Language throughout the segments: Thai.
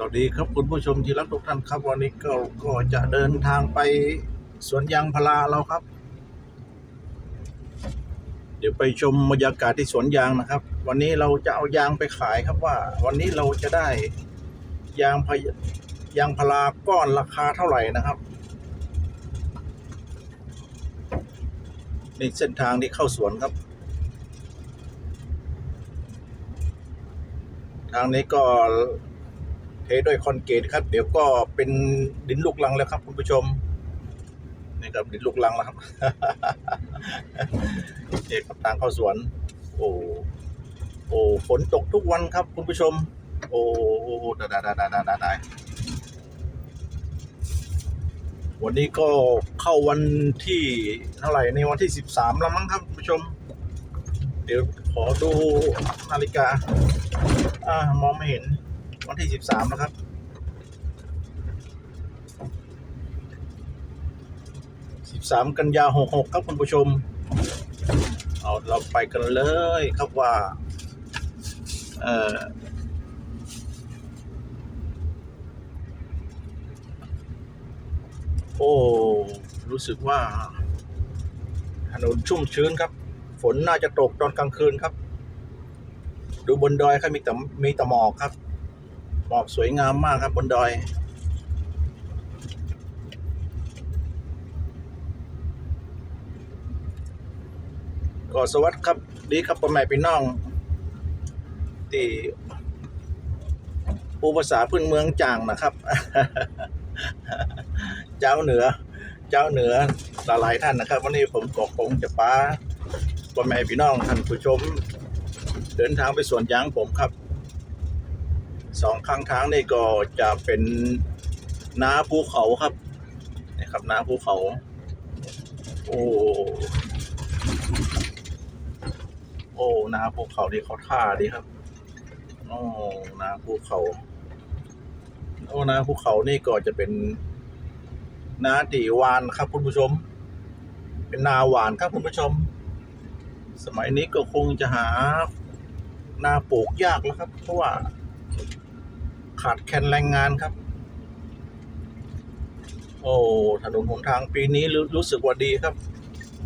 สวัสดีครับคุณผู้ชมที่รักทุกท่านครับ วันนี้ก็ก็จะเดินทางไปสวนยางพาราเราครับ เดี๋ยวไปชมบรรยากาศที่สวนยางนะครับ วันนี้เราจะเอายางไปขายครับว่า วันนี้เราจะได้ยางพยางพาราก้อนราคาเท่าไหร่นะครับนี่เส้นทางที่เข้าสวนครับ ทางนี้ก็ เทด้วยคอนกรีตครับ เดี๋ยวก็เป็นดินลูกลังแล้วครับ คุณผู้ชมนี่ครับดินลูกลังแล้วครับนี่ครับทางเข้าสวน โอ้โอ้ฝนตกทุกวันครับ คุณผู้ชม โอ้โอ้ได้ได้ได้ได้ได้ได้วันนี้ก็เข้าวันที่เท่าไหร่ในวันที่สิบสามแล้วมั้งครับคุณผู้ชม เดี๋ยวขอดูนาฬิกา อ่ามองไม่เห็น วันที่สิบสามนะครับ สิบสามกันยาหกหกครับคุณผู้ชม เอาเราไปกันเลยครับว่า เอ่อโอ้ รู้สึกว่า ถนนชุ่มชื้นครับ ฝนน่าจะตกตอนกลางคืนครับ ดูบนดอยครับมีแต่มีแต่หมอกครับ หมอกสวยงามมากครับบนดอย ก็สวัสดีครับ ดีครับพ่อแม่พี่น้องที่ผู้ภาษาพื้นเมืองจางนะครับ เจ้าเหนือ เจ้าเหนือหลายท่านนะครับ วันนี้ผมก็คงจะป้าพ่อแม่พี่น้องท่านผู้ชม เดินทางไปสวนยางผมครับ สองข้างทางนี่ก็จะเป็นน้าภูเขาครับนี่ครับน้าภูเขา โอ้โอ้น้าภูเขานี่เขาท่าดีครับโอ้น้าภูเขาโอ้น้าภูเขานี่ก็จะเป็นนาตีวานครับคุณผู้ชม เป็นนาหวานครับคุณผู้ชม สมัยนี้ก็คงจะหานาปลูกยากแล้วครับ เพราะว่า ขาดแคลนแรงงานครับ โอ้ถนนหนทางปีนี้รู้รู้สึกว่าดีครับ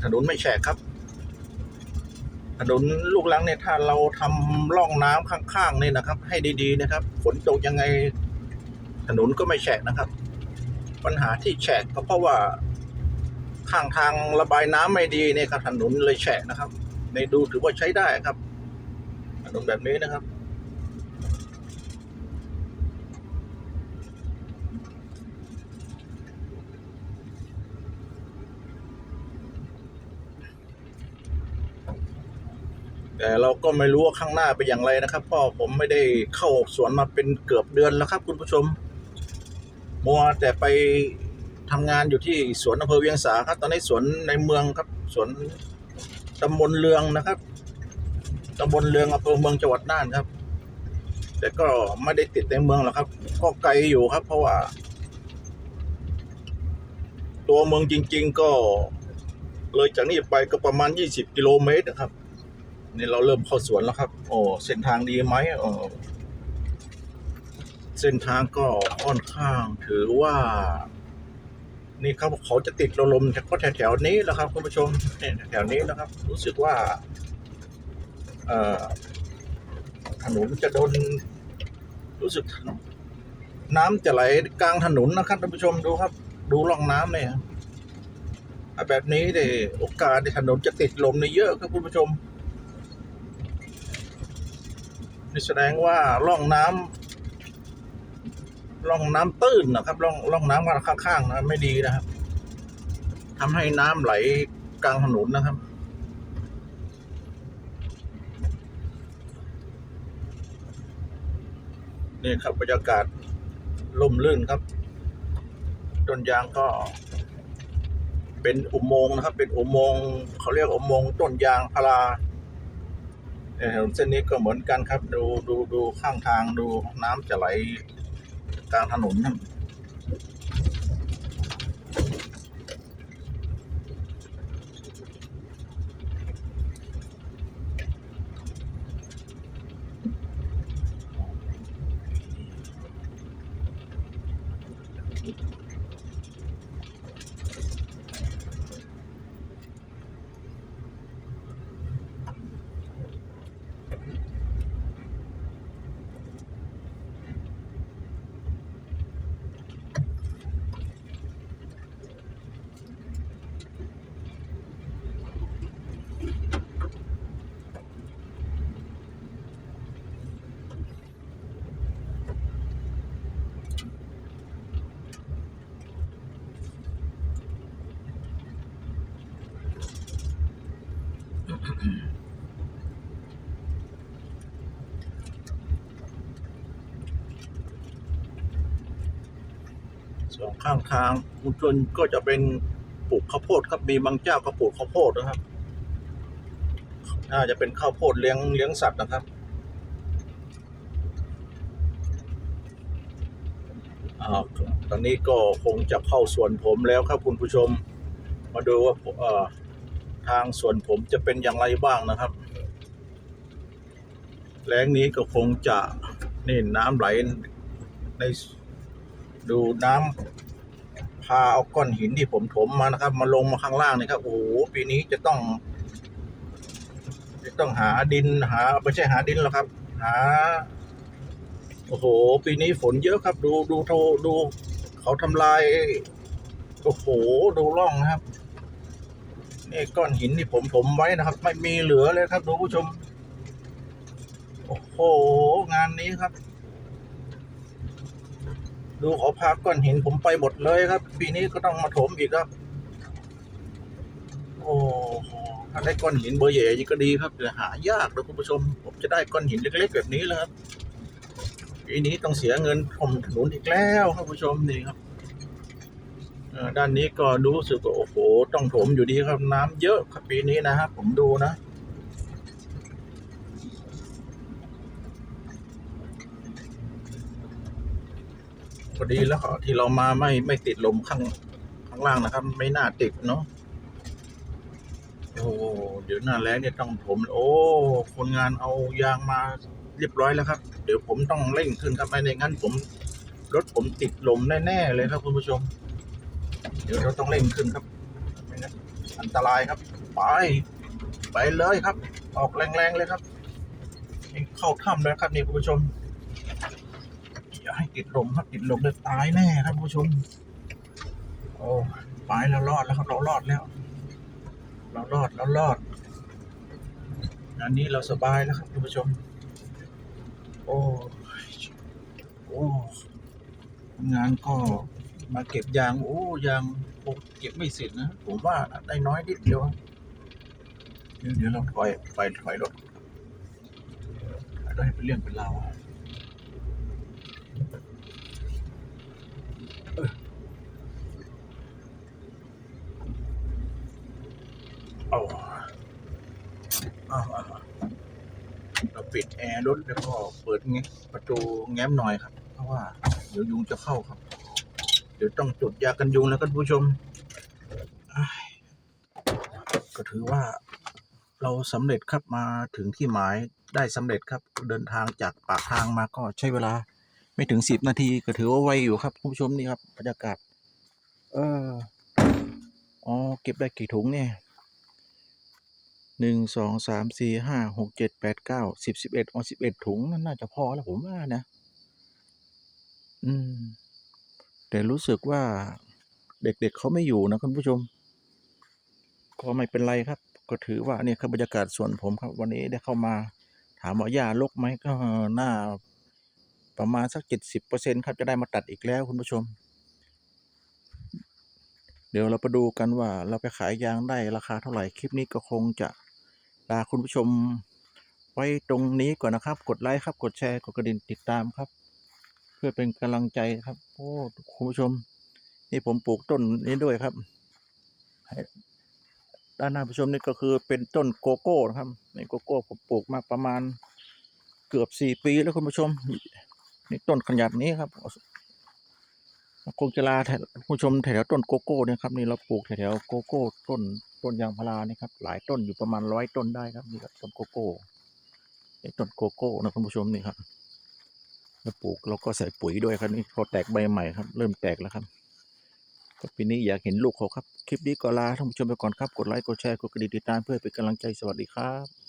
ถนนไม่แฉะครับ ถนนลูกลังเนี่ยถ้าเราทำร่องน้ำข้างๆนี่นะครับ ให้ดีๆนะครับ ฝนตกยังไง ถนนก็ไม่แฉะนะครับ ปัญหาที่แฉะก็เพราะว่าข้างทางระบายน้ำไม่ดีเนี่ยครับถนนเลยแฉะนะครับ ในดูถือว่าใช้ได้ครับถนนแบบนี้นะครับ แต่เราก็ไม่รู้ว่าข้างหน้าเป็นอย่างไรนะครับพราะผมไม่ได้เข้าสวนมาเป็นเกือบเดือนแล้วครับ คุณผู้ชม มัวแต่ไปทำงานอยู่ที่สวนอำเภอเวียงสาครับ ตอนนี้สวนในเมืองครับสวนตำบลเรืองนะครับตำบลเรืองอำเภอเมืองจังหวัดน่านครับ แต่ก็ไม่ได้ติดในเมืองหรอกครับ ก็ไกลอยู่ครับ เพราะว่า ตัวเมืองจริง ๆ ก็เลยจากนี้ไปก็ประมาณ 20 กิโลเมตรนะครับ นี่เราเริ่มเข้าสวนแล้วครับ โอ้เส้นทางดีไหมเออเส้นทางก็ค่อนข้างถือว่า นี่ครับเขาจะติดลมเฉพาะแถวๆนี้แล้วครับคุณผู้ชมเนี่ยแถวๆนี้นะครับ รู้สึกว่าเอ่อถนนจะโดนรู้สึกน้ำจะไหลกลางถนนนะครับท่านผู้ชมดูครับ ดูร่องน้ำเนี่ยแบบนี้เนี่ยโอกาสที่ถนนจะติดลมเนี่เยอะครับคุณผู้ชม นี่แสดงว่าร่องน้ำร่องน้ำตื้นนะครับร่องร่องน้ำข้างๆนะไม่ดีนะครับทำให้น้ำไหลกลางถนนนะครับนี่ครับบรรยากาศล่มลื่นครับต้นยางก็เป็นอุโมงค์นะครับ เป็นอุโมงค์เขาเรียกอุโมงค์ต้นยางพารา ถนนเส้นนี้ก็เหมือนกันครับ ดูดูดูข้างทางดูน้ำจะไหลกลางถนนนั่น สองข้างทางมุชนก็จะเป็นปลูกข้าวโพดครับมีบางเจ้าก็ปลูกข้าวโพดนะครับ น่าจะเป็นข้าวโพดเลี้ยงเลี้ยงสัตว์นะครับอาตอนนี้ก็คงจะเข้าสวนผมแล้วครับคุณผู้ชม มาดูว่าทางสวนผมจะเป็นอย่างไรบ้างนะครับแล้งนี้ก็คงจะนี่น้ำไหลใน ดูน้ำพาเอาก้อนหินที่ผมถมมานะครับ มาลงมาข้างล่างนี่ครับโอ้โหปีนี้จะต้อง จะต้องหาดินหาไม่ใช่หาดินหรอกครับ หา โอ้โห ปีนี้ฝนเยอะครับ ดูดูโทดู เขาทำลายโอ้โหดูร่องนะครับนี่ก้อนหินที่ผมถมไว้นะครับ ไม่มีเหลือเลยครับดูผู้ชม โอ้โหงานนี้ครับ ดูเขาพาก้อนหินผมไปหมดเลยครับ ปีนี้ก็ต้องมาถมอีกครับ โอ้โหถ้าได้ก้อนหินเบอร์ใหญ่ยิ่งก็ดีครับแต่หายากนะคุณผู้ชม ผมจะได้ก้อนหินเล็กๆแบบนี้แล้วครับปีนี้ต้องเสียเงินถมถนนอีกแล้วครับคุณผู้ชมนี่ครับด้านนี้ก็รู้สึกว่าโอ้โหต้องถมอยู่ดีครับน้ำเยอะครับปีนี้นะครับผมดูนะ อดีแล้วที่เรามาไม่ไม่ติดลมข้างข้างล่างนะครับ ไม่น่าติดเนาะโอ้เดี๋ยวหน้าแล้งเนี่ยต้องผม โอ้คนงานเอายางมาเรียบร้อยแล้วครับ เดี๋ยวผมต้องเร่งขึ้นครับไม่ในงั้นผมรถผมติดลมแน่ๆเลยครับคุณผู้ชม เดี๋ยวเราต้องเร่งขึ้นครับไม่งั้นอันตรายครับ ไป ไปเลยครับ ออกแรงๆเลยครับเข้าถ้ำแล้วครับนี่คุณผู้ชม อย่าให้ติดลมครับติดลมเลยตายแน่ครับผู้ชม โอ้ไปแล้วรอดแล้วครับเรารอดแล้ว เรารอดเรารอดงานนี้เราสบายแล้วครับคุณผู้ชม โอ้โอ้งานก็มาเก็บยางโอ้ยางโอ้เก็บไม่เสร็จนะผมว่าได้น้อยนิดเดียวเดี๋ยวเดี๋ยวเราถอยไปถอยรถถอยรถให้เป็นเรื่องเป็นราว เอาเอาเอาเราปิดแอ รถแล้วก็เปิดแงะประตูแง้มหน่อยครับ เพราะว่า เดี๋ยวยุงจะเข้าครับ เดี๋ยวต้องจุดยากันยุงแล้วกันผู้ชมอ้ก็ถือว่าเราสำเร็จครับมาถึงที่หมายได้สำเร็จครับ เดินทางจากปากทางมาก็ใช้เวลา ไม่ถึงสิบนาทีก็ถือว่าไวอยู่ครับคุณผู้ชมนี่ครับบรรยากาศเอออ๋อเก็บได้กี่ถุงเนี่ย หนึ่งสองสามสี่ห้าหกเจ็ดแปดเก้าสิบสิบเอ็ดอ๋อสิบเอ็ดถุงนั่นน่าจะพอแล้วผมว่านะ อืม แต่รู้สึกว่า เด็กๆเเขาไม่อยู่นะคุณผู้ชม ก็ไม่เป็นไรครับ ก็ถือว่าเนี่ยคือบรรยากาศส่วนผมครับ วันนี้ได้เข้ามา ถามว่าหญ้ารกไหมก็น่าประมาณสักเจ็ดสิบเปอร์เซ็นครับจะได้มาตัดอีกแล้วคุณผู้ชมเดี๋ยวเราไปดูกันว่าเราไปขายยางได้ราคาเท่าไหร่ คลิปนี้ก็คงจะ ลาคุณผู้ชมไว้ตรงนี้ก่อนนะครับ กดไลค์ครับ กดแชร์ กดกระดิ่งติดตามครับ เพื่อเป็นกำลังใจครับ โอ้คุณผู้ชม นี่ผมปลูกต้นนี้ด้วยครับด้านหน้าผู้ชมนี่ก็คือเป็นต้นโกโก้นะครับนี่โกโก้ผมปลูกมาประมาณเกือบสี่ปีแล้วคุณผู้ชมนี่ต้นขนาดนี้ครับคงจะลาแถวผู้ชมแถวต้นโกโก้นี่ครับนี่เราปลูกแถวโกโก้ต้น ต้นยางพารานี่ครับหลายต้นอยู่ประมาณร้อยต้นได้ครับนี่ครับต้นโกโก้ต้นโกโก้นะคุณผู้ชมนี่ครับแล้วปลูกเราก็ใส่ปุ๋ยด้วยครับนี่พอแตกใบใหม่ครับ เริ่มแตกแล้วครับก็ปีนี้อยากเห็นลูกเขาครับ คลิปนี้ก็ลาท่านผู้ชมไปก่อนครับ กดไลค์กดแชร์กดกระดิ่งติดตามเพื่อเป็นกำลังใจสวัสดีครับ